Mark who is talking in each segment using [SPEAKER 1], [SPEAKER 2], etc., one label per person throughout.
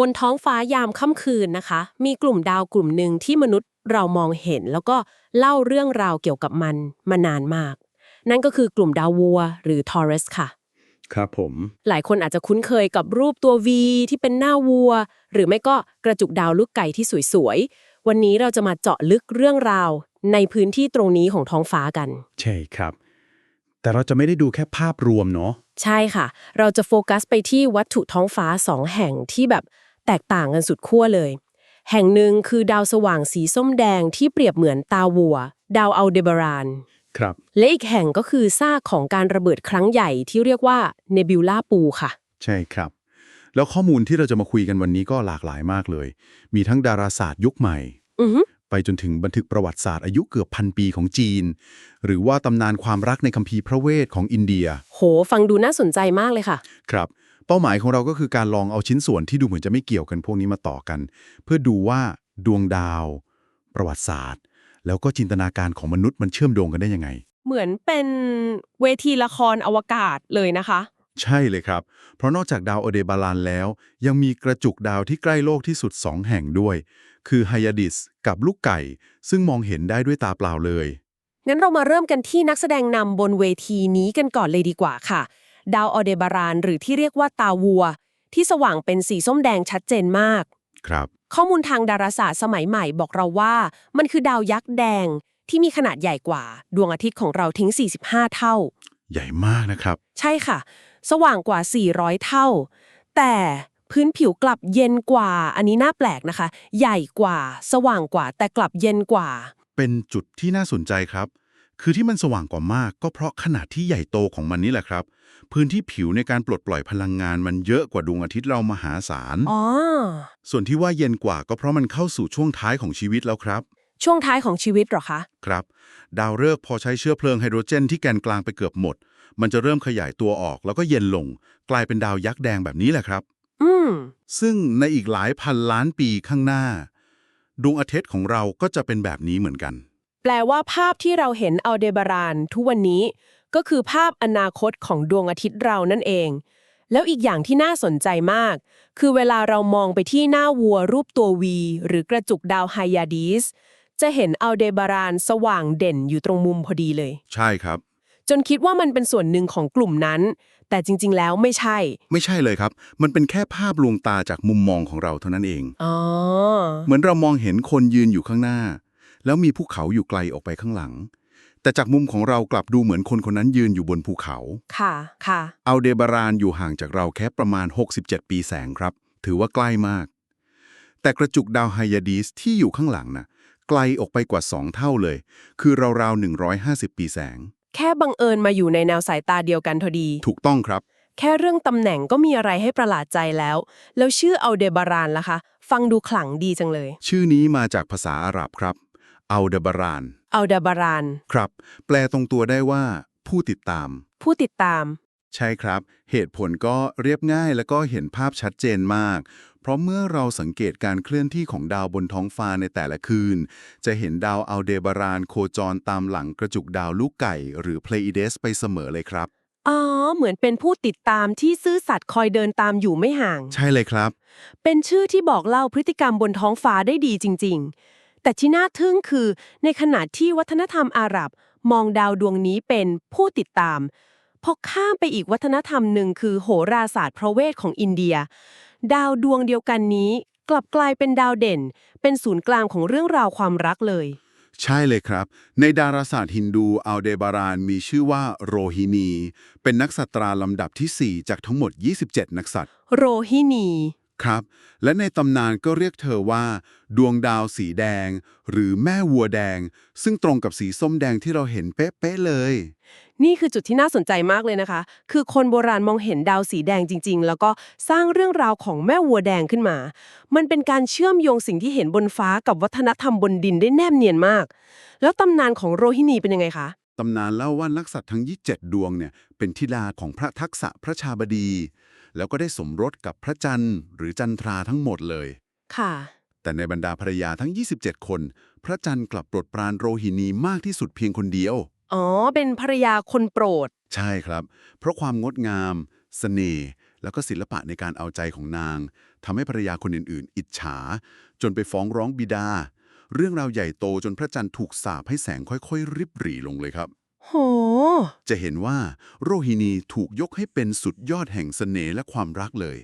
[SPEAKER 1] บนท้องฟ้ายามค่ำคืนนะคะ มีกลุ่มดาวกลุ่มหนึ่งที่มนุษย์เรามองเห็น แล้วก็เล่าเรื่องราวเกี่ยวกับมันมานานมาก นั่นก็คือกลุ่มดาววัว หรือ Taurus ค่ะ
[SPEAKER 2] ครับผม
[SPEAKER 1] หลายคนอาจจะคุ้นเคยกับรูปตัว V ที่เป็นหน้าวัว หรือไม่ก็กระจุกดาวลูกไก่ที่สวยๆ วันนี้เราจะมาเจาะลึกเรื่องราวในพื้นที่ตรงนี้ของท้องฟ้ากัน
[SPEAKER 2] ใช่ครับ แต่เราจะไม่ได้ดูแค่ภาพรวมเนาะ
[SPEAKER 1] ใช่ค่ะ เราจะโฟกัสไปที่วัตถุท้องฟ้าสองแห่งที่แบบ แตกต่างกันสุดขั้วเลย แห่งหนึ่งคือดาวสว่างสีส้มแดงที่เปรียบเหมือนตาวัว ดาวอัลเดบาราน
[SPEAKER 2] ครับ
[SPEAKER 1] และอีกแห่งก็คือซากของการระเบิดครั้งใหญ่ที่เรียกว่าเนบิวลาปูค่ะ
[SPEAKER 2] ใช่ครับ แล้วข้อมูลที่เราจะมาคุยกันวันนี้ก็หลากหลายมากเลย มีทั้งดาราศาสตร์ยุคใหม่
[SPEAKER 1] อือฮึ
[SPEAKER 2] ไปจนถึงบันทึกประวัติศาสตร์อายุเกือบพันปีของจีน หรือว่าตำนานความรักในคัมภีร์พระเวทของอินเดีย
[SPEAKER 1] โห ฟังดูน่าสนใจมากเลยค่ะ
[SPEAKER 2] ครับ เป้าหมายของเราก็คือการลองเอาชิ้นส่วนที่ดูเหมือนจะไม่เกี่ยวกันพวกนี้มาต่อกัน เพื่อดูว่าดวงดาว ประวัติศาสตร์ แล้วก็จินตนาการของมนุษย์มันเชื่อมโยงกันได้ยังไง
[SPEAKER 1] เหมือนเป็นเวทีละครอวกาศเลยนะคะ
[SPEAKER 2] ใช่เลยครับ เพราะนอกจากดาวอเดบาลานแล้ว ยังมีกระจุกดาวที่ใกล้โลกที่สุดสองแห่งด้วย คือไฮยาดิสกับลูกไก่ ซึ่งมองเห็นได้ด้วยตาเปล่าเลย
[SPEAKER 1] งั้นเรามาเริ่มกันที่นักแสดงนำบนเวทีนี้กันก่อนเลยดีกว่าค่ะ ดาวออเดบาราน หรือที่เรียกว่าตาวัว ที่สว่างเป็นสีส้มแดงชัดเจนมาก
[SPEAKER 2] ครับ
[SPEAKER 1] ข้อมูลทางดาราศาสตร์สมัยใหม่บอกเราว่า มันคือดาวยักษ์แดงที่มีขนาดใหญ่กว่า ดวงอาทิตย์ของเราถึง 45 เท่า
[SPEAKER 2] ใหญ่มากนะครับ
[SPEAKER 1] ใช่ค่ะ สว่างกว่า 400 เท่า แต่พื้นผิวกลับเย็นกว่า อันนี้น่าแปลกนะคะ ใหญ่กว่า สว่างกว่า แต่กลับเย็นกว่า
[SPEAKER 2] เป็นจุดที่น่าสนใจครับ คือที่มันสว่างกว่ามากก็เพราะขนาดที่ใหญ่โตของมันนี่แหละครับ พื้นที่ผิวในการปลดปล่อยพลังงานมันเยอะกว่าดวงอาทิตย์เรามหาศาล
[SPEAKER 1] อ๋อ
[SPEAKER 2] ส่วนที่ว่าเย็นกว่าก็เพราะมันเข้าสู่ช่วงท้ายของชีวิตแล้วครับ
[SPEAKER 1] ช่วงท้ายของชีวิตเหรอคะ
[SPEAKER 2] ครับ ดาวฤกษ์พอใช้เชื้อเพลิงไฮโดรเจนที่แกนกลางไปเกือบหมด มันจะเริ่มขยายตัวออกแล้วก็เย็นลง กลายเป็นดาวยักษ์แดงแบบนี้แหละครับ
[SPEAKER 1] อืม
[SPEAKER 2] ซึ่งในอีกหลายพันล้านปีข้างหน้า ดวงอาทิตย์ของเราก็จะเป็นแบบนี้เหมือนกัน
[SPEAKER 1] แปลว่าภาพที่เราเห็นอัลเดบารานทุกวันนี้ ก็คือภาพอนาคตของดวงอาทิตย์เรานั่นเอง แล้วอีกอย่างที่น่าสนใจมาก คือเวลาเรามองไปที่หน้าวัวรูปตัววีหรือกระจุกดาวไฮยาดีสจะเห็นอัลเดบารานสว่างเด่นอยู่ตรงมุมพอดีเลย
[SPEAKER 2] ใช่ครับ
[SPEAKER 1] จนคิดว่ามันเป็นส่วนหนึ่งของกลุ่มนั้น แต่จริง ๆ แล้วไม่ใช่
[SPEAKER 2] ไม่ใช่เลยครับ มันเป็นแค่ภาพลวงตาจากมุมมองของเราเท่านั้นเอง
[SPEAKER 1] อ๋อ
[SPEAKER 2] เหมือนเรามองเห็นคนยืนอยู่ข้างหน้า แล้วมีภูเขาอยู่ไกลออกไปข้างหลัง แต่จากมุมของเรากลับดูเหมือนคนคนนั้นยืนอยู่บนภูเขา
[SPEAKER 1] ค่ะ ค่ะ
[SPEAKER 2] อัลเดบารานอยู่ห่างจากเราแค่ประมาณ 67 ปีแสงครับ ถือว่าใกล้มาก แต่กระจุกดาวไฮยาดีสที่อยู่ข้างหลังนะไกลออกไปกว่า 2 เท่าเลย คือราวๆ150 ปีแสง
[SPEAKER 1] แค่บังเอิญมาอยู่ในแนวสายตาเดียวกันพอดี
[SPEAKER 2] ถูกต้องครับ
[SPEAKER 1] แค่เรื่องตำแหน่งก็มีอะไรให้ประหลาดใจแล้ว แล้วชื่ออัลเดบารานล่ะคะ ฟังดูขลังดีจังเลย
[SPEAKER 2] ชื่อนี้มาจากภาษาอาหรับครับ อัลเดบาราน
[SPEAKER 1] อัลเดบาราน
[SPEAKER 2] ครับ แปลตรงตัวได้ว่า ผู้ติดตาม
[SPEAKER 1] ผู้ติดตาม
[SPEAKER 2] ใช่ครับ เหตุผลก็เรียบง่ายแล้วก็เห็นภาพชัดเจนมาก เพราะเมื่อเราสังเกตการเคลื่อนที่ของดาวบนท้องฟ้าในแต่ละคืน จะเห็นดาวอัลเดบารานโคจรตามหลังกระจุกดาวลูกไก่ หรือเพลอิเดสไปเสมอเลยครับ
[SPEAKER 1] อ๋อ เหมือนเป็นผู้ติดตามที่ซื่อสัตย์คอยเดินตามอยู่ไม่ห่าง
[SPEAKER 2] ใช่เลยครับ
[SPEAKER 1] เป็นชื่อที่บอกเล่าพฤติกรรมบนท้องฟ้าได้ดีจริง ๆ แต่ที่น่าทึ่งคือ ในขณะที่วัฒนธรรมอาหรับ มองดาวดวงนี้เป็นผู้ติดตาม พอข้ามไปอีกวัฒนธรรมหนึ่งคือโหราศาสตร์พระเวทของอินเดีย ดาวดวงเดียวกันนี้ กลับกลายเป็นดาวเด่น เป็นศูนย์กลางของเรื่องราวความรักเลย
[SPEAKER 2] ใช่เลยครับ ในดาราศาสตร์ฮินดูอัลเดบารานมีชื่อว่าโรฮินี เป็นนักสัตราลำดับทีสี่4 จากทั้งหมด 27 นักสัตว์
[SPEAKER 1] โรฮินี
[SPEAKER 2] ครับ และในตำนานก็เรียกเธอว่า ดวงดาวสีแดง หรือแม่วัวแดง ซึ่งตรงกับสีส้มแดงที่เราเห็นเป๊ะๆเลย
[SPEAKER 1] นี่คือจุดที่น่าสนใจมากเลยนะคะ คือคนโบราณมองเห็นดาวสีแดงจริง ๆ แล้วก็สร้างเรื่องราวของแม่วัวแดงขึ้นมา มันเป็นการเชื่อมโยงสิ่งที่เห็นบนฟ้ากับวัฒนธรรมบนดินได้แนบเนียนมาก แล้วตำนานของโรฮินีเป็นยังไงคะ
[SPEAKER 2] ตำนานเล่าว่านักสัตว์ทั้ง 27 ดวงเนี่ยเป็นธิดาของพระทักษะพระชาบดี แล้วก็ได้สมรสกับพระจันทร์หรือจันทราทั้งหมดเลย
[SPEAKER 1] ค่ะ
[SPEAKER 2] แต่ในบรรดาภรรยาทั้ง 27 คน พระจันทร์กลับโปรดปรานโรฮินีมากที่สุดเพียงคนเดียว
[SPEAKER 1] อ๋อ เป็นภรรยาคนโปรด
[SPEAKER 2] ใช่ครับ เพราะความงดงาม เสน่ห์แล้วก็ศิลปะในการเอาใจของนางทำให้ภรรยาคนอื่นๆ อิจฉา จนไปฟ้องร้องบิดา เรื่องราวใหญ่โตจนพระจันทร์ถูกสาปให้แสงค่อยๆ ริบหรี่ลงเลยครับ
[SPEAKER 1] โห
[SPEAKER 2] จะเห็นว่าโรฮินีถูกยกให้เป็นสุดยอดแห่งเสน่ห์และความรักเลย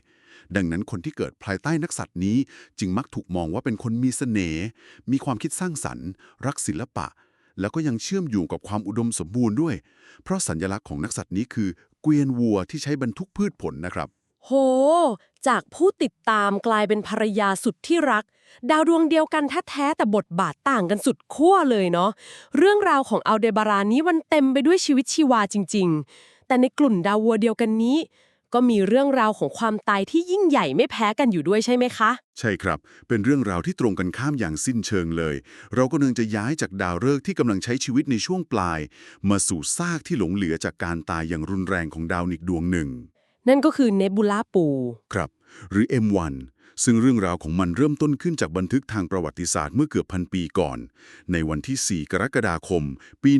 [SPEAKER 2] ดังนั้นคนที่เกิดภายใต้นักสัตว์นี้ จึงมักถูกมองว่าเป็นคนมีเสน่ห์มีความคิดสร้างสรรค์ รักศิลปะ แล้วก็ยังเชื่อมอยู่กับความอุดมสมบูรณ์ด้วย เพราะสัญลักษณ์ของนักสัตว์นี้คือเกวียนวัวที่ใช้บรรทุกพืชผลนะครับ
[SPEAKER 1] โห จากผู้ติดตามกลายเป็นภรรยาสุดที่รัก ดาวดวงเดียวกันแท้ๆแต่บทบาทต่างกันสุดขั้วเลยเนาะเรื่องราวของอัลเดบารานนี้มันเต็มไปด้วยชีวิตชีวาจริง ๆ แต่ในกลุ่นดาววัวเดียวกันนี้ ก็มีเรื่องราวของความตายที่ยิ่งใหญ่ไม่แพ้กันอยู่ด้วยใช่ไหมคะ
[SPEAKER 2] ใช่ครับ เป็นเรื่องราวที่ตรงกันข้ามอย่างสิ้นเชิงเลย เราก็เนึงจะย้ายจากดาวฤกษ์ที่กำลังใช้ชีวิตในช่วงปลาย มาสู่ซากที่หลงเหลือจากการตายอย่างรุนแรงของดาวนิกดวงหนึ่ง
[SPEAKER 1] นั่นก็คือเนบูลาปู
[SPEAKER 2] ครับ หรือ M1 ซึ่งเรื่องราวของมันเริ่มต้นขึ้นจากบันทึกทางประวัติศาสตร์เมื่อเกือบพันปีก่อน ในวันที่ 4 กรกฎาคม ปี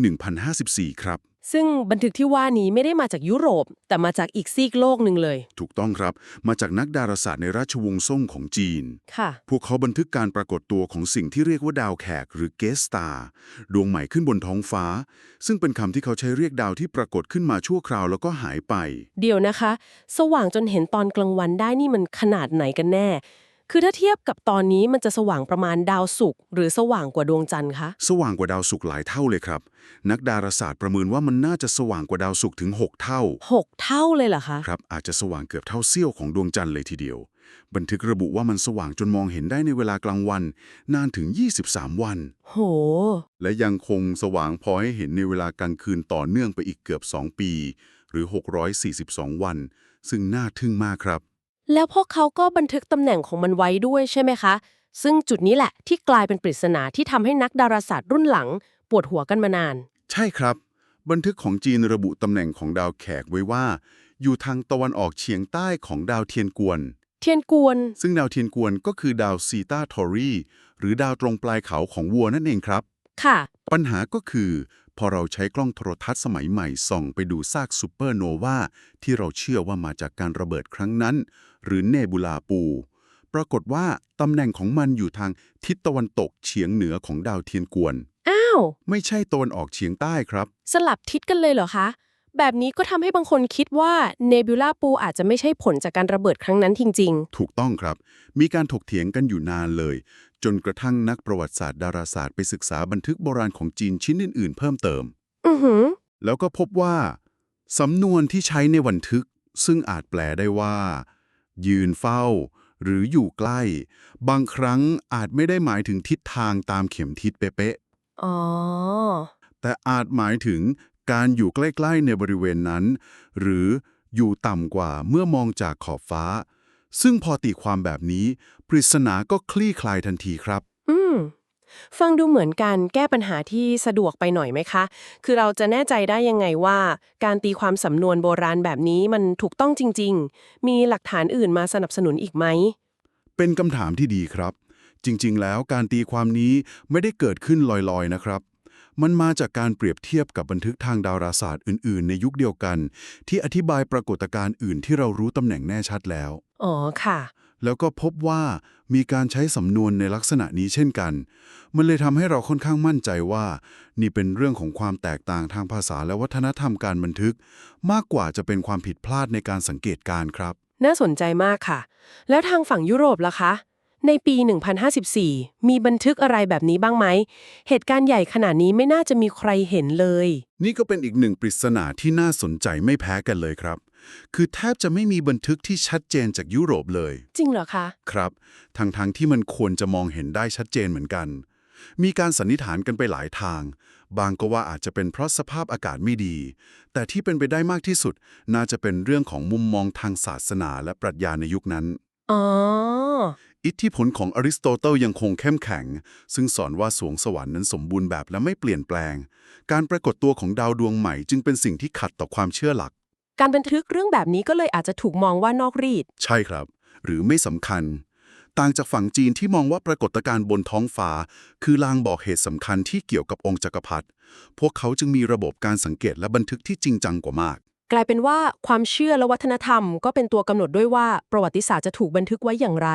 [SPEAKER 2] 1054 ครับ
[SPEAKER 1] ซึ่งบันทึกที่ว่านี้ไม่ได้มาจากยุโรป แต่มาจากอีกซีกโลกหนึ่งเลย
[SPEAKER 2] ถูกต้องครับ มาจากนักดาราศาสตร์ในราชวงศ์ซ่งของจีน
[SPEAKER 1] ค่ะ
[SPEAKER 2] พวกเขาบันทึกการปรากฏตัวของสิ่งที่เรียกว่าดาวแขกหรือเกสตาดวงใหม่ขึ้นบนท้องฟ้า ซึ่งเป็นคำที่เขาใช้เรียกดาวที่ปรากฏขึ้นมาชั่วคราวแล้วก็หายไป
[SPEAKER 1] เดี๋ยวนะคะ สว่างจนเห็นตอนกลางวันได้นี่มันขนาดไหนกันแน่ คือถ้าเทียบกับตอนนี้มันจะสว่างประมาณดาวศุกร์หรือสว่างกว่าดวงจันทร์คะ
[SPEAKER 2] สว่างกว่าดาวศุกร์หลายเท่าเลยครับ นักดาราศาสตร์ประเมินว่ามันน่าจะสว่างกว่าดาวศุกร์ถึง 6 เท่า
[SPEAKER 1] หกเท่าเลยเหรอคะ
[SPEAKER 2] ครับอาจจะสว่างเกือบเท่าเสี้ยวของดวงจันทร์เลยทีเดียว บันทึกระบุว่ามันสว่างจนมองเห็นได้ในเวลากลางวัน นานถึง 23 วัน
[SPEAKER 1] โห
[SPEAKER 2] และยังคงสว่างพอให้เห็นในเวลากลางคืนต่อเนื่องไปอีกเกือบ 2 ปี หรือ 642 วัน ซึ่งน่าทึ่งมากครับ
[SPEAKER 1] แล้วพวกเขาก็บันทึกตำแหน่งของมันไว้ด้วยใช่ไหมคะ ซึ่งจุดนี้แหละที่กลายเป็นปริศนาที่ทำให้นักดาราศาสตร์รุ่นหลัง ปวดหัวกันมานาน
[SPEAKER 2] ใช่ครับ บันทึกของจีนระบุตำแหน่งของดาวแขกไว้ว่า อยู่ทางตะวันออกเฉียงใต้ของดาวเทียนกวน
[SPEAKER 1] เทียนกวน
[SPEAKER 2] ซึ่งดาวเทียนกวนก็คือดาวซีตาทอรีหรือดาวตรงปลายเขาของวัวนั่นเองครับ
[SPEAKER 1] ค่ะ
[SPEAKER 2] ปัญหาก็คือ พอเราใช้กล้องโทรทัศน์สมัยใหม่ส่องไปดูซากซูเปอร์โนวาที่เราเชื่อว่ามาจากการระเบิดครั้งนั้น หรือเนบูลาปู ปรากฏว่าตำแหน่งของมันอยู่ทางทิศตะวันตกเฉียงเหนือของดาวเทียนกวน
[SPEAKER 1] อ้าว
[SPEAKER 2] ไม่ใช่ตะวันออกเฉียงใต้ครับ
[SPEAKER 1] สลับทิศกันเลยเหรอคะ แบบนี้ก็ทำให้บางคนคิดว่าเนบิวลาปูอาจจะไม่ใช่ผลจากการระเบิดครั้งนั้นจริง
[SPEAKER 2] ถูกต้องครับ มีการถกเถียงกันอยู่นานเลย จนกระทั่งนักประวัติศาสตร์ดาราศาสตร์ไปศึกษาบันทึกโบราณของจีนชิ้นอื่นๆ เพิ่มเติม
[SPEAKER 1] ๆ อือหือ
[SPEAKER 2] แล้วก็พบว่า สำนวนที่ใช้ในบันทึก ซึ่งอาจแปลได้ว่า ยืนเฝ้า หรืออยู่ใกล้ บางครั้งอาจไม่ได้หมายถึงทิศทางตามเข็มทิศเป๊ะ
[SPEAKER 1] อ๋อ
[SPEAKER 2] ๆแต่อาจหมายถึงการอยู่ใกล้ ๆ ในบริเวณนั้น หรืออยู่ต่ำกว่าเมื่อมองจากขอบฟ้า ซึ่งพอตีความแบบนี้ ปริศนาก็คลี่คลายทันทีครับ
[SPEAKER 1] อืม ฟังดูเหมือนการแก้ปัญหาที่สะดวกไปหน่อยไหมคะ คือเราจะแน่ใจได้ยังไงว่า การตีความสำนวนโบราณแบบนี้มันถูกต้องจริง ๆ มีหลักฐานอื่นมาสนับสนุนอีกไหม
[SPEAKER 2] เป็นคำถามที่ดีครับ จริง ๆ แล้วการตีความนี้ไม่ได้เกิดขึ้นลอยๆนะครับ มันมาจากการเปรียบเทียบกับบันทึกทางดาราศาสตร์อื่น ๆ ในยุคเดียวกัน ที่อธิบายปรากฏการณ์อื่นที่เรารู้ตำแหน่งแน่ชัดแล้ว
[SPEAKER 1] อ๋อค่ะ
[SPEAKER 2] แล้วก็พบว่ามีการใช้สำนวนในลักษณะนี้เช่นกัน มันเลยทำให้เราค่อนข้างมั่นใจว่า นี่เป็นเรื่องของความแตกต่างทางภาษาและวัฒนธรรมการบันทึก มากกว่าจะเป็นความผิดพลาดในการสังเกตการณ์ครับ
[SPEAKER 1] น่าสนใจมากค่ะ แล้วทางฝั่งยุโรปล่ะคะ ในปี 1054 มีบันทึกอะไรแบบนี้บ้างไหม เหตุการณ์ใหญ่ขนาดนี้ไม่น่าจะมีใครเห็นเลย
[SPEAKER 2] นี่ก็เป็นอีกหนึ่งปริศนาที่น่าสนใจไม่แพ้กันเลยครับ คือแทบจะไม่มีบันทึกที่ชัดเจนจากยุโรปเลย
[SPEAKER 1] จริงเหรอคะ
[SPEAKER 2] ครับทางทางๆที่มันควรจะมองเห็นได้ชัดเจนเหมือนกัน มีการสันนิษฐานกันไปหลายทาง บางก็ว่าอาจจะเป็นเพราะสภาพอากาศไม่ดี แต่ที่เป็นไปได้มากที่สุด น่าจะเป็นเรื่องของมุมมองทางศาสนาและปรัชญาในยุคนั้น
[SPEAKER 1] อ๋อ
[SPEAKER 2] อิทธิพลของอริสโตเติลยังคงเข้มแข็ง ซึ่งสอนว่าสวงสวรรค์นั้นสมบูรณ์แบบและไม่เปลี่ยนแปลง การปรากฏตัวของดาวดวงใหม่จึงเป็นสิ่งที่ขัดต่อความเชื่อหลัก
[SPEAKER 1] การบันทึกเรื่องแบบนี้ก็เลยอาจจะถูกมองว่านอกรีด
[SPEAKER 2] ใช่ครับ หรือไม่สำคัญ ต่างจากฝั่งจีนที่มองว่าปรากฏการณ์บนท้องฟ้า คือลางบอกเหตุสำคัญที่เกี่ยวกับองค์จักรพรรดิพวกเขาจึงมีระบบการสังเกตและบันทึกที่จริงจังกว่ามาก
[SPEAKER 1] กลายเป็นว่าความเชื่อและวัฒนธรรม ก็เป็นตัวกำหนดด้วยว่าประวัติศาสตร์จะถูกบันทึกไว้อย่างไร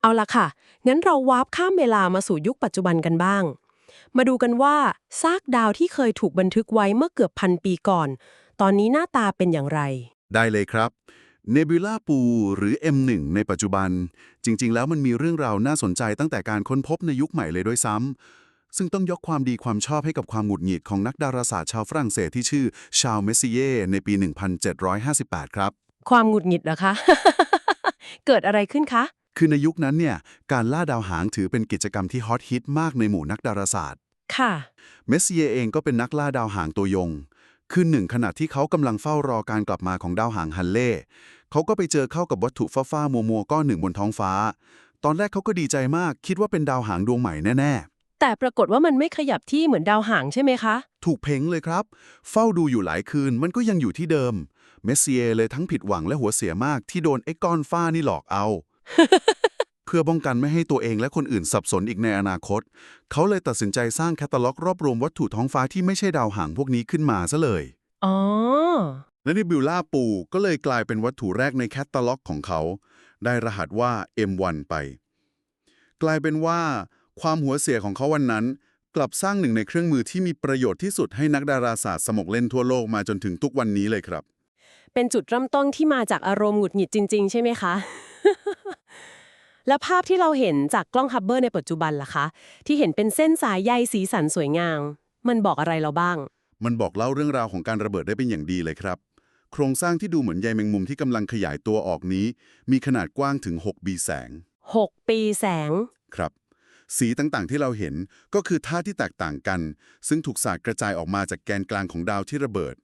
[SPEAKER 1] เอาละค่ะ งั้นเราวาร์ปข้ามเวลามาสู่ยุคปัจจุบันกันบ้าง มาดูกันว่าซากดาวที่เคยถูกบันทึกไว้เมื่อเกือบพันปีก่อน ตอนนี้หน้าตาเป็นอย่างไร
[SPEAKER 2] ได้เลยครับ Nebula ปูหรือ M1 ในปัจจุบัน จริง ๆ แล้วมันมีเรื่องราวน่าสนใจตั้งแต่การค้นพบในยุคใหม่เลยด้วยซ้ำซึ่งต้องยกความดีความชอบให้กับความหงุดหงิดของนักดาราศาสตร์ชาวฝรั่งเศสที่ชื่อชาวเมสซิเย่ในปี 1758 ครับ
[SPEAKER 1] ความหงุดหงิดเหรอคะ เกิดอะไรขึ้นคะ
[SPEAKER 2] คือในยุคนั้นเนี่ยการล่าดาวหางถือเป็นกิจกรรมที่ฮอตฮิตมากในหมู่นักดาราศาสตร์
[SPEAKER 1] ค่ะ
[SPEAKER 2] เมสซิเยเองก็เป็นนักล่าดาวหางตัวยง คือหนึ่งขณะที่เขากำลังเฝ้ารอการกลับมาของดาวหางฮันเล่เขาก็ไปเจอเข้ากับวัตถุฟ้าๆมัวๆก้อนหนึ่งบนท้องฟ้า ตอนแรกเขาก็ดีใจมาก คิดว่าเป็นดาวหางดวงใหม่แน่
[SPEAKER 1] แต่ปรากฏว่ามันไม่ขยับที่เหมือนดาวหางใช่ไหมคะ
[SPEAKER 2] ๆถูกเพ่งเลยครับ เฝ้าดูอยู่หลายคืนมันก็ยังอยู่ที่เดิม เมสซิเยเลยทั้งผิดหวังและหัวเสียมากที่โดนไอ้ก้อนฟ้านี่หลอกเอา เพื่อป้องกันไม่ให้ตัวเองและคนอื่นสับสนอีกในอนาคต เขาเลยตัดสินใจสร้างแคตตาล็อกรวบรวมวัตถุท้องฟ้าที่ไม่ใช่ดาวหางพวกนี้ขึ้นมาซะเลย
[SPEAKER 1] อ๋อ
[SPEAKER 2] และนิบิวล่าปูก็เลยกลายเป็นวัตถุแรกในแคตตาล็อกของเขา ได้รหัสว่า M1 ไป กลายเป็นว่า ความหัวเสียของเขาวันนั้น กลับสร้างหนึ่งในเครื่องมือที่มีประโยชน์ที่สุดให้นักดาราศาสตร์สมกเล่นทั่วโลกมาจนถึงทุกวันนี้เลยครับ
[SPEAKER 1] เป็นจุดเริ่มต้นที่มาจากอารมณ์หงุดหงิดจริง ๆ ใช่ไหมคะ และภาพที่เราเห็นจากกล้องฮับเบิลในปัจจุบันล่ะคะ ที่เห็นเป็นเส้นสายใยสีสันสวยงาม มันบอกอะไรเราบ้าง
[SPEAKER 2] มันบอกเล่าเรื่องราวของการระเบิดได้เป็นอย่างดีเลยครับ โครงสร้างที่ดูเหมือนใยแมงมุมที่กำลังขยายตัวออกนี้ มีขนาดกว้างถึง6บีแสง
[SPEAKER 1] 6 ปีแสง
[SPEAKER 2] ครับ สีต่างๆที่เราเห็นก็คือธาตุที่แตกต่างกัน ซึ่งถูกสาดกระจายออกมาจากแกนกลางของดาวที่ระเบิด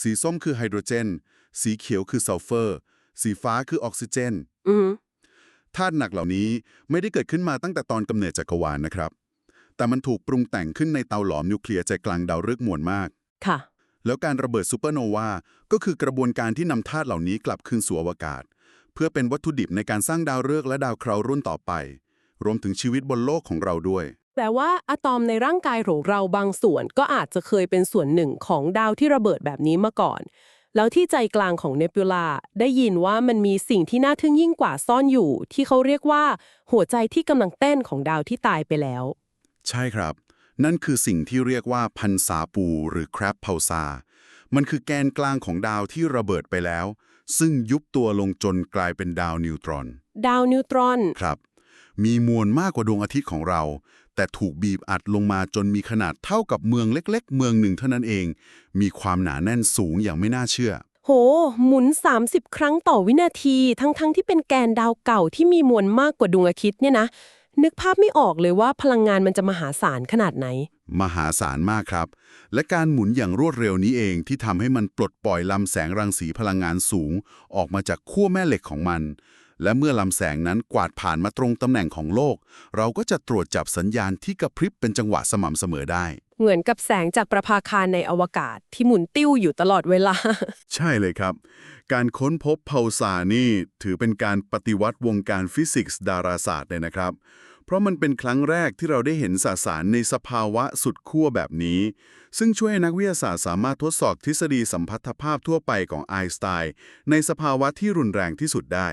[SPEAKER 2] สีส้มคือไฮโดรเจน สีเขียวคือซัลเฟอร์ สีฟ้าคือออกซิเจน
[SPEAKER 1] อือ
[SPEAKER 2] ธาตุหนักเหล่านี้ไม่ได้เกิดขึ้นมาตั้งแต่ตอนกำเนิดจักรวาลนะครับ แต่มันถูกปรุงแต่งขึ้นในเตาหลอมนิวเคลียร์ใจกลางดาวฤกษ์มวลมาก
[SPEAKER 1] ค่ะ
[SPEAKER 2] แล้วการระเบิดซูเปอร์โนวา ก็คือกระบวนการที่นำธาตุเหล่านี้กลับคืนสู่อวกาศ เพื่อเป็นวัตถุดิบในการสร้างดาวฤกษ์และดาวเคราะห์รุ่นต่อไป รวมถึงชีวิตบนโลกของเราด้วย
[SPEAKER 1] แปลว่าอะตอมในร่างกายของเราบางส่วนก็อาจจะเคยเป็นส่วนหนึ่งของดาวที่ระเบิดแบบนี้มาก่อน แล้วที่ใจกลางของเนปิลาได้ยินว่ามันมีสิ่งที่น่าทึ่งยิ่งกว่าซ่อนอยู่ ที่เขาเรียกว่า หัวใจที่กำลังเต้นของดาวที่ตายไปแล้ว
[SPEAKER 2] ใช่ครับ นั่นคือสิ่งที่เรียกว่าพันซาปู หรือแครปเพาซา มันคือแกนกลางของดาวที่ระเบิดไปแล้ว ซึ่งยุบตัวลงจนกลายเป็นดาวนิวตรอน
[SPEAKER 1] ดาวนิวตรอน
[SPEAKER 2] ครับ มีมวลมากกว่าดวงอาทิตย์ของเรา แต่ถูกบีบอัดลงมาจนมีขนาดเท่ากับเมืองเล็ก ๆ เมืองหนึ่งเท่านั้นเอง มีความหนาแน่นสูงอย่างไม่น่าเชื่อ
[SPEAKER 1] โห หมุน 30 ครั้งต่อวินาที ทั้งๆทที่เป็นแกนดาวเก่าที่มีมวลมากกว่าดวงอาทิตย์เนี่ยนะ นึกภาพไม่ออกเลยว่าพลังงานมันจะมหาศาลขนาดไหน
[SPEAKER 2] มหาศาลมากครับ และการหมุนอย่างรวดเร็วนี้เองที่ทำให้มันปลดปล่อยลำแสงรังสีพลังงานสูง ออกมาจากขั้วแม่เหล็กของมัน และเมื่อลำแสงนั้นกวาดผ่านมาตรงตำแหน่งของโลก เราก็จะตรวจจับสัญญาณที่กระพริบเป็นจังหวะสม่ำเสมอได้
[SPEAKER 1] เหมือนกับแสงจากประภาคารในอวกาศที่หมุนติ้วอยู่ตลอดเวลา
[SPEAKER 2] ใช่เลยครับ การค้นพบเพาซานี่ถือเป็นการปฏิวัติวงการฟิสิกส์ดาราศาสตร์เลยนะครับ เพราะมันเป็นครั้งแรกที่เราได้เห็นสสารในสภาวะสุดขั้วแบบนี้ ซึ่งช่วยให้นักวิทยาศาสตร์สามารถทดสอบทฤษฎีสัมพัทธภาพทั่วไปของไอน์สไตน์ในสภาวะที่รุนแรงที่สุดได้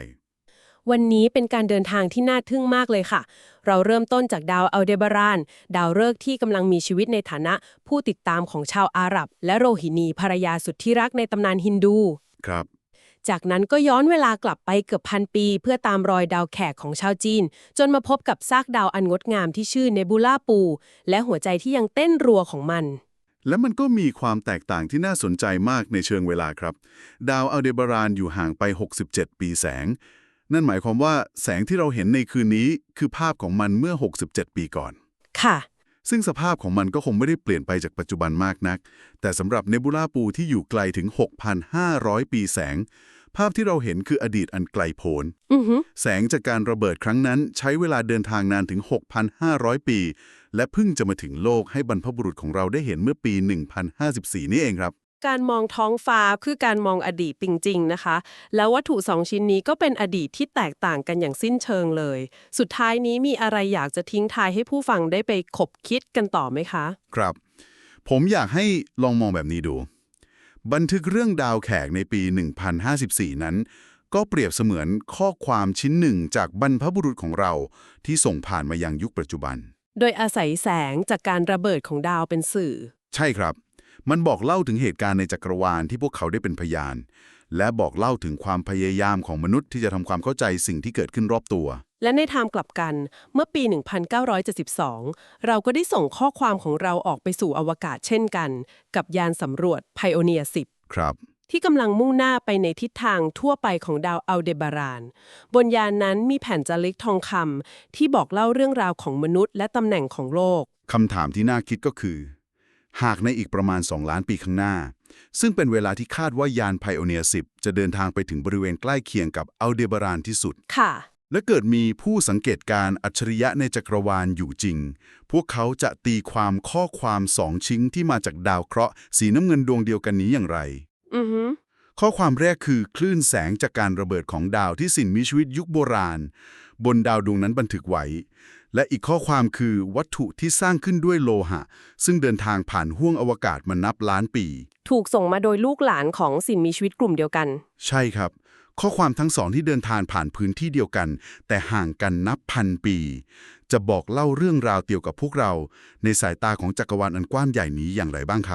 [SPEAKER 1] วันนี้เป็นการเดินทางที่น่าทึ่งมากเลยค่ะ เราเริ่มต้นจากดาวอัลเดบาราน ดาวฤกษ์ที่กำลังมีชีวิตในฐานะผู้ติดตามของชาวอาหรับ และโรฮินีภรรยาสุดที่รักในตำนานฮินดู
[SPEAKER 2] ครับ
[SPEAKER 1] จากนั้นก็ย้อนเวลากลับไปเกือบพันปี เพื่อตามรอยดาวแขกของชาวจีน จนมาพบกับซากดาวอันงดงามที่ชื่อเนบูล่าปู และหัวใจที่ยังเต้นรัวของมัน
[SPEAKER 2] และมันก็มีความแตกต่างที่น่าสนใจมากในเชิงเวลาครับ ดาวอัลเดบารานอยู่ห่างไป 67 ปีแสง นั่นหมายความว่าแสงที่เราเห็นในคืนนี้คือภาพของมันเมื่อ 67 ปีก่อน
[SPEAKER 1] ค่ะ
[SPEAKER 2] ซึ่งสภาพของมันก็คงไม่ได้เปลี่ยนไปจากปัจจุบันมากนัก แต่สำหรับเนบูล่าปูที่อยู่ไกลถึง 6,500 ปีแสง ภาพที่เราเห็นคืออดีตอันไกลโพ้น
[SPEAKER 1] อือหือ
[SPEAKER 2] แสงจากการระเบิดครั้งนั้นใช้เวลาเดินทางนานถึง 6,500 ปี และเพิ่งจะมาถึงโลกให้บรรพบุรุษของเราได้เห็นเมื่อปี 1054 นี่เองครับ
[SPEAKER 1] การมองท้องฟ้าคือการมองอดีตจริงๆนะคะ แล้ววัตถุสองชิ้นนี้ก็เป็นอดีตที่แตกต่างกันอย่างสิ้นเชิงเลย สุดท้ายนี้มีอะไรอยากจะทิ้งทายให้ผู้ฟังได้ไปคบคิดกันต่อไหมคะ
[SPEAKER 2] ครับ ผมอยากให้ลองมองแบบนี้ดู บันทึกเรื่องดาวแขกในปี 1054 นั้น ก็เปรียบเสมือนข้อความชิ้นหนึ่งจากบรรพบุรุษของเราที่ส่งผ่านมายังยุคปัจจุบัน
[SPEAKER 1] โดยอาศัยแสงจากการระเบิดของดาวเป็นสื่อ
[SPEAKER 2] ใช่ครับ มันบอกเล่าถึงเหตุการณ์ในจักรวาลที่พวกเขาได้เป็นพยาน และบอกเล่าถึงความพยายามของมนุษย์ที่จะทำความเข้าใจสิ่งที่เกิดขึ้นรอบตัว
[SPEAKER 1] และในทางกลับกันเมื่อปี 1972 เราก็ได้ส่งข้อความของเราออกไปสู่อวกาศเช่นกัน กับยานสำรวจ Pioneer
[SPEAKER 2] ครับ
[SPEAKER 1] 10ที่กำลังมุ่งหน้าไปในทิศทางทั่วไปของดาวอัลเดบาราน บนยานนั้นมีแผ่นจารึกทองคำที่บอกเล่าเรื่องราวของมนุษย์และตำแหน่งของโลก
[SPEAKER 2] คำถามที่น่าคิดก็คือ หากในอีกประมาณ 2 ล้านปีข้างหน้า ซึ่งเป็นเวลาที่คาดว่ายานไพโอเนีย10 จะเดินทางไปถึงบริเวณใกล้เคียงกับอัลเดบารานที่สุด
[SPEAKER 1] ค่ะ
[SPEAKER 2] และเกิดมีผู้สังเกตการณ์อัจฉริยะในจักรวาลอยู่จริง พวกเขาจะตีความข้อความสองชิ้นที่มาจากดาวเคราะห์สีน้ำเงินดวงเดียวกันนี้อย่างไร
[SPEAKER 1] อือฮึ
[SPEAKER 2] ข้อความแรกคือคลื่นแสงจากการระเบิดของดาวที่สิ่งมีชีวิตยุคโบราณ บนดาวดวงนั้นบันทึกไว้ และอีกข้อความคือวัตถุที่สร้างขึ้นด้วยโลหะ ซึ่งเดินทางผ่านห้วงอวกาศมานับล้านปี
[SPEAKER 1] ถูกส่งมาโดยลูกหลานของสิ่งมีชีวิตกลุ่มเดียวกัน
[SPEAKER 2] ใช่ครับ ข้อความทั้งสองที่เดินทางผ่านพื้นที่เดียวกัน แต่ห่างกันนับพันปี จะบอกเล่าเรื่องราวเกี่ยวกับพวกเรา ในสายตาของจักรวาลอันกว้างใหญ่นี้อย่างไรบ้างครับ